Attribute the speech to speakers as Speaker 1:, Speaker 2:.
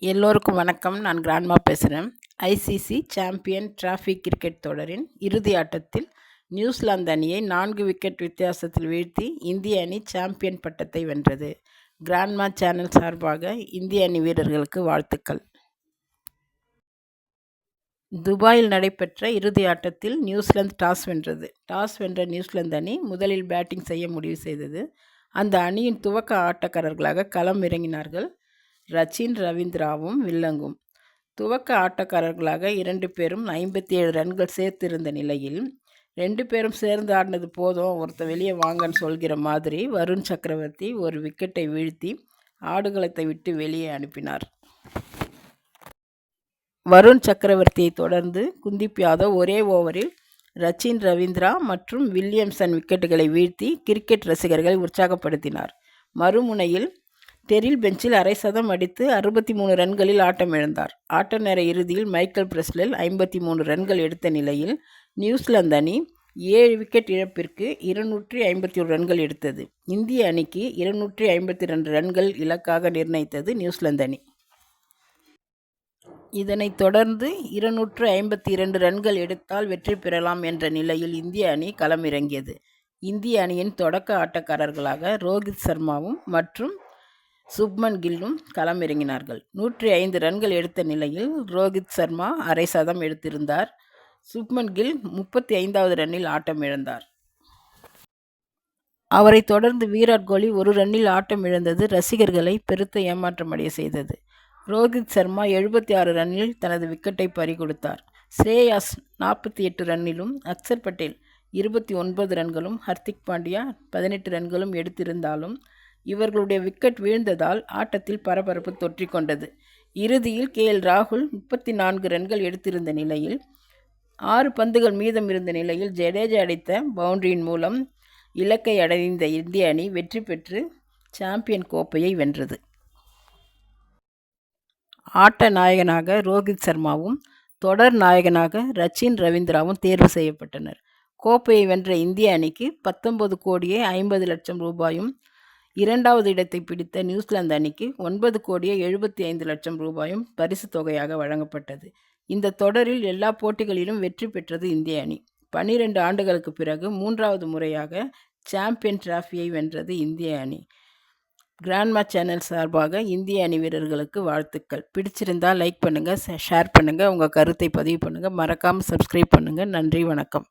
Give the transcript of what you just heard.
Speaker 1: எல்லோருக்கும் வணக்கம். நான் கிராண்ட்மா பேசுகிறேன் ஐசிசி சாம்பியன் டிராஃபி கிரிக்கெட் தொடரின் இறுதி ஆட்டத்தில் நியூசிலாந்து அணியை நான்கு விக்கெட் வித்தியாசத்தில் வீழ்த்தி இந்திய அணி சாம்பியன் பட்டத்தை வென்றது. கிராண்ட்மா சேனல் சார்பாக இந்திய அணி வீரர்களுக்கு வாழ்த்துக்கள். துபாயில் நடைபெற்ற இறுதி ஆட்டத்தில் நியூசிலாந்து டாஸ் வென்றது. டாஸ் வென்ற நியூசிலாந்து அணி முதலில் பேட்டிங் செய்ய முடிவு செய்தது. அந்த அணியின் துவக்க ஆட்டக்காரர்களாக களம் இறங்கினார்கள். ரச்சின் ரவீந்திராவும் வில்லங்கும். துவக்க ஆட்டக்காரர்களாக இரண்டு பேரும் ஐம்பத்தி ஏழு ரன்கள் சேர்த்திருந்த நிலையில் ரெண்டு பேரும் சேர்ந்து ஆடினது போதும் ஒருத்த வெளியே வாங்கன்னு சொல்கிற மாதிரி வருண் சக்கரவர்த்தி ஒரு விக்கெட்டை வீழ்த்தி ஆடுகளத்தை விட்டு வெளியே அனுப்பினார். வருண் சக்கரவர்த்தியை தொடர்ந்து குந்திப் யாதவ் ஒரே ஓவரில் ரச்சின் ரவீந்திரா மற்றும் வில்லியம்சன் விக்கெட்டுகளை வீழ்த்தி கிரிக்கெட் ரசிகர்களை உற்சாகப்படுத்தினார். மறுமுனையில் டெரில் பெஞ்சில் அரை சதம் அடித்து அறுபத்தி மூணு ரன்களில் ஆட்டம் இழந்தார். ஆட்ட நேர இறுதியில் மைக்கேல் பிரஸ்லெல் ஐம்பத்தி மூணு ரன்கள் எடுத்த நிலையில் நியூசிலாந்து அணி ஏழு விக்கெட் இழப்பிற்கு இருநூற்றி ஐம்பத்தி ஒரு ரன்கள் எடுத்தது. இந்திய அணிக்கு இருநூற்றி ஐம்பத்தி ரெண்டு ரன்கள் இலக்காக நிர்ணயித்தது நியூசிலாந்து அணி. இதனைத் தொடர்ந்து இருநூற்று ஐம்பத்தி இரண்டு ரன்கள் எடுத்தால் வெற்றி பெறலாம் என்ற நிலையில் இந்திய அணி களமிறங்கியது. இந்திய அணியின் தொடக்க ஆட்டக்காரர்களாக ரோஹித் சர்மாவும் மற்றும் சுப்மன் கில்லும் களமிறங்கினார்கள். நூற்றி ஐந்து ரன்கள் எடுத்த நிலையில் ரோஹித் சர்மா அரை சதம் எடுத்திருந்தார். சுப்மன் கில் முப்பத்தி ஐந்தாவது ரன்னில் ஆட்டம் இழந்தார். அவரை தொடர்ந்து விராட் கோலி ஒரு ரன்னில் ஆட்டம் இழந்தது ரசிகர்களை பெருத்த ஏமாற்றமடைய செய்தது. ரோஹித் சர்மா எழுபத்தி ஆறு ரன்னில் தனது விக்கெட்டை பறிகொடுத்தார். ஸ்ரேயாஸ் நாற்பத்தி எட்டு ரன்னிலும் அக்சர் பட்டேல் இருபத்தி ஒன்பது ரன்களும் ஹர்திக் பாண்டியா பதினெட்டு ரன்களும் எடுத்திருந்தாலும் இவர்களுடைய விக்கெட் வீழ்ந்ததால் ஆட்டத்தில் பரபரப்பு தொற்றிக்கொண்டது. இறுதியில் கே. எல். ராகுல் முப்பத்தி நான்கு ரன்கள் எடுத்திருந்த நிலையில் ஆறு பந்துகள் மீதம் இருந்த நிலையில் ஜடேஜா அடித்த பவுண்டரியின் மூலம் இலக்கை அடைந்த இந்திய அணி வெற்றி பெற்று சாம்பியன் கோப்பையை வென்றது. ஆட்ட நாயகனாக ரோஹித் சர்மாவும் தொடர் நாயகனாக ரச்சின் ரவீந்திராவும் தேர்வு செய்யப்பட்டனர். கோப்பையை வென்ற இந்திய அணிக்கு பத்தொன்பது கோடியே ஐம்பது லட்சம் ரூபாயும் இரண்டாவது இடத்தை பிடித்த நியூசிலாந்து அணிக்கு ஒன்பது கோடியே எழுபத்தி ஐந்து லட்சம் ரூபாயும் பரிசு தொகையாக வழங்கப்பட்டது. இந்த தொடரில் எல்லா போட்டிகளிலும் வெற்றி பெற்றது இந்திய அணி. பன்னிரண்டு ஆண்டுகளுக்கு பிறகு மூன்றாவது முறையாக சாம்பியன் டிராஃபியை வென்றது இந்திய அணி. கிராண்ட்மா சேனல் சார்பாக இந்திய அணி வீரர்களுக்கு வாழ்த்துக்கள். பிடிச்சிருந்தால் லைக் பண்ணுங்கள் ஷேர் பண்ணுங்கள் உங்கள் கருத்தை பதிவு பண்ணுங்கள் மறக்காமல் சப்ஸ்கிரைப் பண்ணுங்கள் நன்றி வணக்கம்.